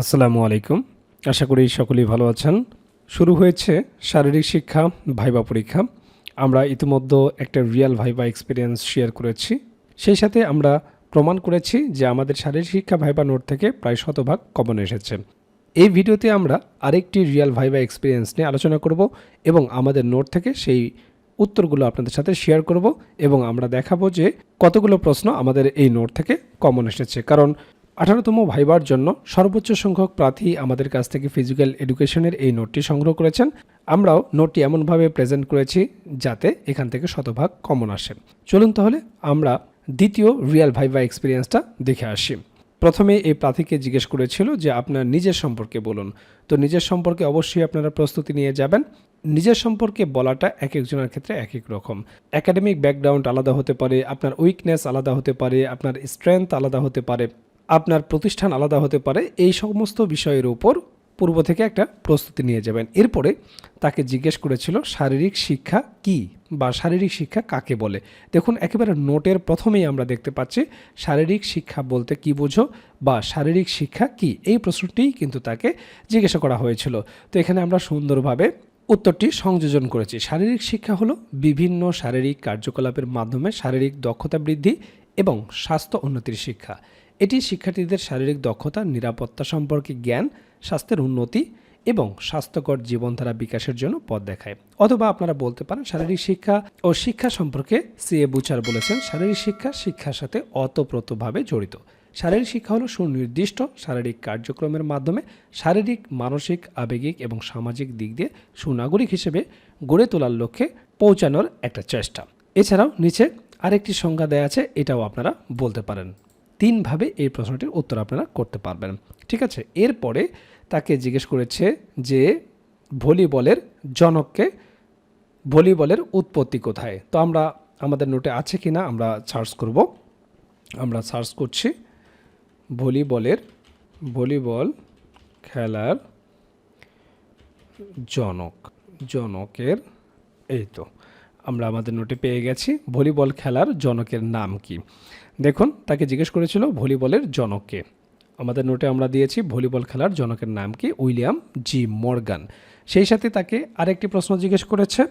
আসসালামু আলাইকুম। আশা করি সকলেই ভালো আছেন। শুরু হয়েছে শারীরিক শিক্ষা, ভাইবা পরীক্ষা। আমরা ইতিমধ্যে একটা রিয়েল ভাইবা এক্সপিরিয়েন্স শেয়ার করেছি। সেই সাথে আমরা প্রমাণ করেছি যে আমাদের শারীরিক শিক্ষা, ভাইবা নোট থেকে প্রায় শতভাগ কমন এসেছে। এই ভিডিওতে আমরা আরেকটি রিয়েল ভাইবা এক্সপিরিয়েন্স নিয়ে আলোচনা করব এবং আমাদের নোট থেকে সেই উত্তরগুলো আপনাদের সাথে শেয়ার করব এবং আমরা দেখাবো যে কতগুলো প্রশ্ন আমাদের এই নোট থেকে কমন এসেছে। কারণ আঠারোতম ভাইবার জন্য সর্বোচ্চ সংখ্যক প্রার্থী আমাদের কাছ থেকে ফিজিক্যাল এডুকেশনের এই নোটটি সংগ্রহ করেছেন। আমরাও নোটটি এমনভাবে প্রেজেন্ট করেছি যাতে এখান থেকে শতভাগ কমন আসে। চলুন তাহলে আমরা দ্বিতীয় রিয়েল ভাইবা এক্সপিরিয়েন্সটা দেখে আসি। প্রথমে এই প্রার্থীকে জিজ্ঞেস করেছিল যে আপনার নিজের সম্পর্কে বলুন। তো নিজের সম্পর্কে অবশ্যই আপনারা প্রস্তুতি নিয়ে যাবেন। নিজের সম্পর্কে বলাটা এক একজনের ক্ষেত্রে এক এক রকম। একাডেমিক ব্যাকগ্রাউন্ড আলাদা হতে পারে, আপনার উইকনেস আলাদা হতে পারে, আপনার স্ট্রেংথ আলাদা হতে পারে। আপনার প্রতিষ্ঠান আলাদা হতে পারে, এই সমস্ত বিষয়ের উপর পূর্ব থেকে একটা প্রস্তুতি নিয়ে যাবেন। এরপরে তাকে জিজ্ঞেস করেছিল, শারীরিক শিক্ষা কি বা শারীরিক শিক্ষা কাকে বলে? দেখুন, একেবারে নোটের প্রথমেই আমরা দেখতে পাচ্ছি, শারীরিক শিক্ষা বলতে কি বোঝো বা শারীরিক শিক্ষা কি? এই প্রশ্নটিই কিন্তু তাকে জিজ্ঞাসা করা হয়েছিল। তো এখানে আমরা সুন্দরভাবে উত্তরটি সংযোজন করেছি। শারীরিক শিক্ষা হলো বিভিন্ন শারীরিক কার্যকলাপের মাধ্যমে শারীরিক দক্ষতা বৃদ্ধি এবং স্বাস্থ্য উন্নতির শিক্ষা। এটি শিক্ষার্থীদের শারীরিক দক্ষতা, নিরাপত্তা সম্পর্কে জ্ঞান, স্বাস্থ্যের উন্নতি এবং স্বাস্থ্যকর জীবনধারা বিকাশের জন্য পথ দেখায়। অথবা আপনারা বলতে পারেন শারীরিক শিক্ষা ও শিক্ষা সম্পর্কে সিএ বুচার বলেছেন, শারীরিক শিক্ষা শিক্ষার সাথে অতপ্রতভাবে জড়িত। শারীরিক শিক্ষা হলো সুনির্দিষ্ট শারীরিক কার্যক্রমের মাধ্যমে শারীরিক, মানসিক, আবেগিক এবং সামাজিক দিক দিয়ে সুনাগরিক হিসেবে গড়ে তোলার লক্ষ্যে পৌঁছানোর একটা চেষ্টা। এছাড়াও নিচে আরেকটি সংজ্ঞা দেয়া আছে, এটাও আপনারা বলতে পারেন। তিনভাবে এই প্রশ্নটির উত্তর আপনারা করতে পারবেন। ঠিক আছে? এরপরে তাকে জিজ্ঞেস করেছে যে ভলিবলের জনককে ভলিবলের উৎপত্তি কোথায়? তো আমরা, আমাদের নোটে আছে কি না আমরা সার্চ করব। আমরা সার্চ করছি ভলিবলের, ভলিবল খেলার জনক, জনকের, এই তো। আমরা আমাদের নোটে পেয়ে গেছি, ভলিবল খেলার জনকের নাম কি? দেখুন, তাকে জিজ্ঞেস করেছিল ভলিবলের জনককে। আমাদের নোটে আমরা দিয়েছি ভলিবল খেলার জনকের নাম কি? William G Morgan. সেই সাথে তাকে আরেকটি প্রশ্ন জিজ্ঞেস করেছে,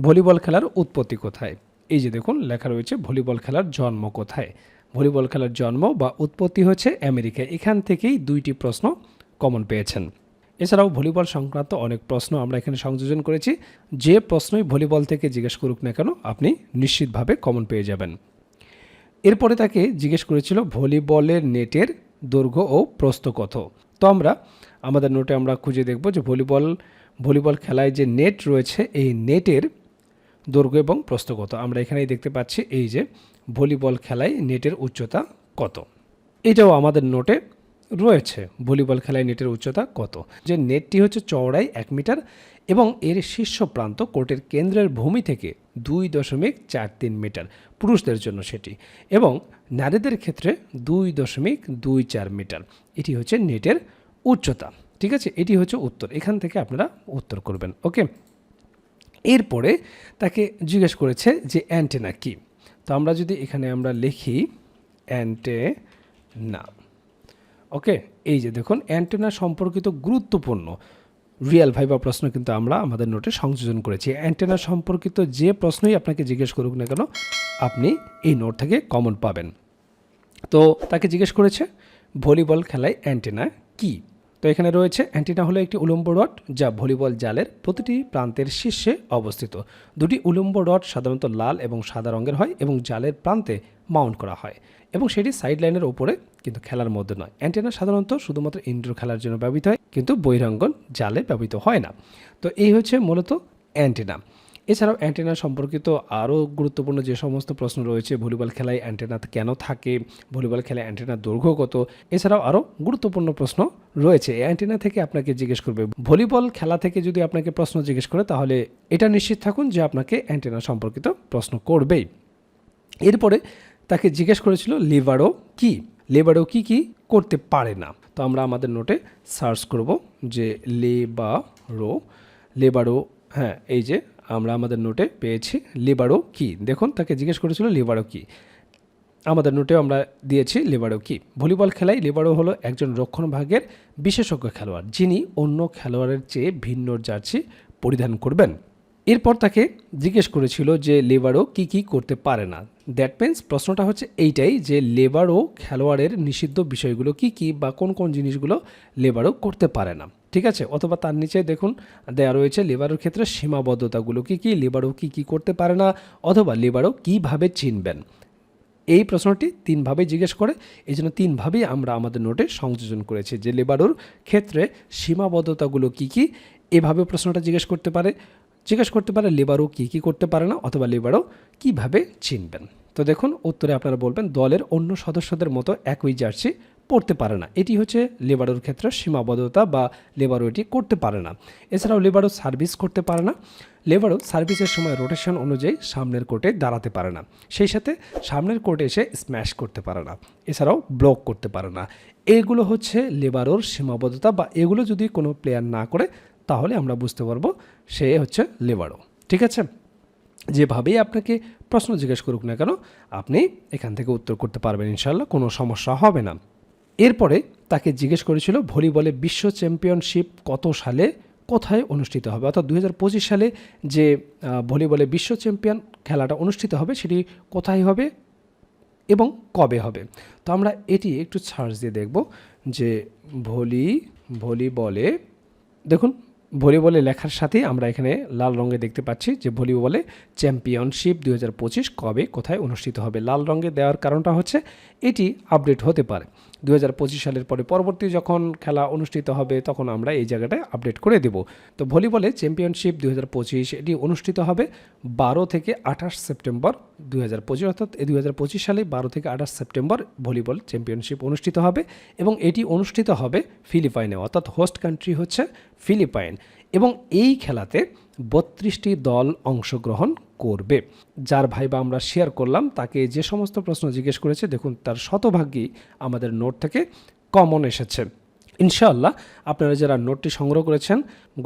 ভলিবল খেলার উৎপত্তি কোথায়? এই যে দেখুন, লেখা রয়েছে ভলিবল খেলার জন্ম কোথায়? ভলিবল খেলার জন্ম বা উৎপত্তি হচ্ছে আমেরিকায়। এখান থেকেই দুইটি প্রশ্ন কমন পেয়েছেন। এছাড়াও ভলিবল সংক্রান্ত অনেক প্রশ্ন আমরা এখানে সংযোজন করেছি। যে প্রশ্নই ভলিবল থেকে জিজ্ঞেস করুক না কেন, আপনি নিশ্চিতভাবে কমন পেয়ে যাবেন। এরপরে তাকে জিজ্ঞেস করেছিল ভলিবলের নেটের দৈর্ঘ্য ও প্রস্থ কত। তো আমরা, আমাদের নোটে আমরা খুঁজে দেখব যে ভলিবল ভলিবল খেলায় যে নেট রয়েছে, এই নেটের দৈর্ঘ্য এবং প্রস্থ কত। আমরা এখানেই দেখতে পাচ্ছি এই যে ভলিবল খেলায় নেটের উচ্চতা কত। এটাও আমাদের নোটে রয়েছে। ভলিবল খেলায় নেটের উচ্চতা কত? যে নেটটি হচ্ছে চওড়াই এক মিটার এবং এর শীর্ষ প্রান্ত কোর্টের কেন্দ্রের ভূমি থেকে দুই দশমিক চার তিন মিটার, পুরুষদের জন্য সেটি এবং নারীদের ক্ষেত্রে দুই দশমিক দুই চার মিটার। এটি হচ্ছে নেটের উচ্চতা। ঠিক আছে? এটি হচ্ছে উত্তর। এখান থেকে আপনারা উত্তর করবেন। ওকে? এরপরে তাকে জিজ্ঞেস করেছে যে অ্যান্টেনা কি? তো আমরা যদি এখানে আমরা লিখি অ্যান্টেনা। ওকে এই যে দেখুন অ্যান্টেনা সম্পর্কিত গুরুত্বপূর্ণ রিয়েল ভাইবা প্রশ্ন কিন্তু আমরা আমাদের নোটে সংযোজন করেছি। অ্যান্টেনা সম্পর্কিত যে প্রশ্নই আপনাকে জিজ্ঞেস করুক না কেন, আপনি এই নোট থেকে কমন পাবেন। তো তাকে জিজ্ঞেস করেছে, ভলিবল খেলায় অ্যান্টেনা কি? তো এখানে রয়েছে অ্যান্টেনা হলো একটি উলম্ব রড যা ভলিবল জালের প্রতিটি প্রান্তের শীর্ষে অবস্থিত। দুটি উলম্ব রড সাধারণত লাল এবং সাদা রঙের হয় এবং জালের প্রান্তে মাউন্ট করা হয় এবং সেটি সাইড লাইনের ওপরে কিন্তু খেলার মধ্যে নয়। অ্যান্টেনা সাধারণত শুধুমাত্র ইনডোর খেলার জন্য ব্যবহৃত হয়, কিন্তু বহিরাঙ্গন জালে ব্যবহৃত হয় না। তো এই হচ্ছে মূলত অ্যান্টেনা। এছাড়াও অ্যান্টেনা সম্পর্কিত আরও গুরুত্বপূর্ণ যে সমস্ত প্রশ্ন রয়েছে, ভলিবল খেলায় অ্যান্টেনা কেন থাকে, ভলিবল খেলায় অ্যান্টেনার দৈর্ঘ্য কত, এছাড়াও আরও গুরুত্বপূর্ণ প্রশ্ন রয়েছে। অ্যান্টেনা থেকে আপনাকে জিজ্ঞেস করবে, ভলিবল খেলা থেকে যদি আপনাকে প্রশ্ন জিজ্ঞেস করে, তাহলে এটা নিশ্চিত থাকুন যে আপনাকে অ্যান্টেনা সম্পর্কিত প্রশ্ন করবেই। এরপরে তাকে জিজ্ঞেস করেছিল, লিভারও কি? লেবারও কি কি করতে পারে না? তো আমরা আমাদের নোটে সার্চ করব যে লেবারো লেবারো হ্যাঁ এই যে আমরা আমাদের নোটে পেয়েছি লিবারও কি। দেখুন, তাকে জিজ্ঞেস করেছিল লিবারও কি। আমাদের নোটে আমরা দিয়েছি লিবারো কি। ভলিবল খেলায় লিবারো হলো একজন রক্ষণভাগের বিশেষজ্ঞ খেলোয়াড়, যিনি অন্য খেলোয়াড়ের চেয়ে ভিন্ন জার্সি পরিধান করবেন। এরপর তাকে জিজ্ঞেস করেছিল যে লেবারও কি কি করতে পারে না। দ্যাট মিন্স প্রশ্নটা হচ্ছে এইটাই যে লেবারও খেলোয়াড়ের নিষিদ্ধ বিষয়গুলো কি কি বা কোন কোন জিনিসগুলো লেবারও করতে পারে না। ঠিক আছে? অথবা তার নিচে দেখুন, দেয়া রয়েছে লেবারের ক্ষেত্রে সীমাবদ্ধতাগুলো কি কি, লেবারও কি কি করতে পারে না অথবা লেবারও কীভাবে চিনবেন। এই প্রশ্নটি তিনভাবে জিজ্ঞেস করে। এই জন্য তিনভাবেই আমরা আমাদের নোটে সংযোজন করেছি যে লেবারোর ক্ষেত্রে সীমাবদ্ধতাগুলো কি কি, এভাবে প্রশ্নটা জিজ্ঞেস করতে পারে। জিজ্ঞেস করতে পারে, লেবারও কী কী করতে পারে না? অথবা, লেবারও কীভাবে চিনবেন? তো দেখুন, উত্তরে আপনারা বলবেন, দলের অন্য সদস্যদের মতো একই জার্সি পড়তে পারে না। এটি হচ্ছে লেবারোর ক্ষেত্রে সীমাবদ্ধতা বা লেবারও এটি করতে পারে না। এছাড়াও লেবারও সার্ভিস করতে পারে না। লেবারও সার্ভিসের সময় রোটেশন অনুযায়ী সামনের কোর্টে দাঁড়াতে পারে না। সেই সাথে সামনের কোর্টে এসে স্ম্যাশ করতে পারে না। এছাড়াও ব্লক করতে পারে না। এগুলো হচ্ছে লেবারোর সীমাবদ্ধতা বা এগুলো যদি কোনো প্লেয়ার না করে তাহলে আমরা বুঝতে পারব সে হচ্ছে লেবারও। ঠিক আছে? যেভাবেই আপনাকে প্রশ্ন জিজ্ঞেস করুক না কেন, আপনি এখান থেকে উত্তর করতে পারবেন ইনশাল্লাহ কোনো সমস্যা হবে না। এরপরে তাকে জিজ্ঞেস করেছিল, ভলিবলে বিশ্ব চ্যাম্পিয়নশিপ কত সালে কোথায় অনুষ্ঠিত হবে? অর্থাৎ দু হাজার পঁচিশ সালে যে ভলিবলে বিশ্ব চ্যাম্পিয়ন খেলাটা অনুষ্ঠিত হবে, সেটি কোথায় হবে এবং কবে হবে? তো আমরা এটি একটু সার্চ দিয়ে দেখব যে ভলি, ভলিবলে, দেখুন ভলিবলে লেখার সাথে আমরা এখানে লাল রঙে দেখতে পাচ্ছি যে ভলিবলে চ্যাম্পিয়নশিপ দুই হাজার পঁচিশ কবে কোথায় অনুষ্ঠিত হবে। লাল রঙে দেওয়ার কারণটা হচ্ছে এটি আপডেট হতে পারে। দু হাজার পঁচিশ সালের পরে পরবর্তী যখন খেলা অনুষ্ঠিত হবে, তখন আমরা এই জায়গাটায় আপডেট করে দেব। তো ভলিবলে চ্যাম্পিয়নশিপ দু হাজার পঁচিশ এটি অনুষ্ঠিত হবে বারো থেকে আঠাশ সেপ্টেম্বর দুই হাজার পঁচিশ, অর্থাৎ এই দু সালে বারো থেকে আঠাশ সেপ্টেম্বর ভলিবল চ্যাম্পিয়নশিপ অনুষ্ঠিত হবে এবং এটি অনুষ্ঠিত হবে ফিলিপাইনে, অর্থাৎ হোস্ট কান্ট্রি হচ্ছে ফিলিপাইন। এবং এই খেলাতে বত্রিশটি দল অংশগ্রহণ করবে। যার ভাই বা আমরা শেয়ার করলাম, তাকে যে সমস্ত প্রশ্ন জিজ্ঞেস করেছে, দেখুন তার শতভাগই আমাদের নোট থেকে কমন এসেছে। ইনশাআল্লাহ আপনারা যারা নোটটি সংগ্রহ করেছেন,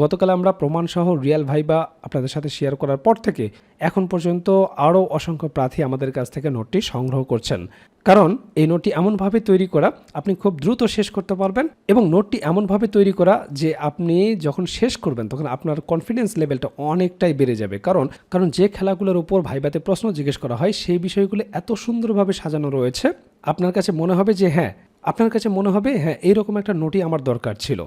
গতকাল আমরা প্রমাণসহ রিয়াল ভাইবা আপনাদের সাথে শেয়ার করার পর থেকে এখন পর্যন্ত আরও অসংখ্য প্রার্থী আমাদের কাছ থেকে নোটটি সংগ্রহ করছেন। কারণ এই নোটটি এমনভাবে তৈরি করা আপনি খুব দ্রুত শেষ করতে পারবেন এবং নোটটি এমনভাবে তৈরি করা যে আপনি যখন শেষ করবেন তখন আপনার কনফিডেন্স লেভেলটা অনেকটাই বেড়ে যাবে। কারণ কারণ যে খেলাগুলোর উপর ভাইবাতে প্রশ্ন জিজ্ঞেস করা হয়, সেই বিষয়গুলো এত সুন্দরভাবে সাজানো রয়েছে, আপনার কাছে মনে হবে যে হ্যাঁ আপনার কাছে মনে হবে হ্যাঁ এইরকম একটা নোটই আমার দরকার ছিল।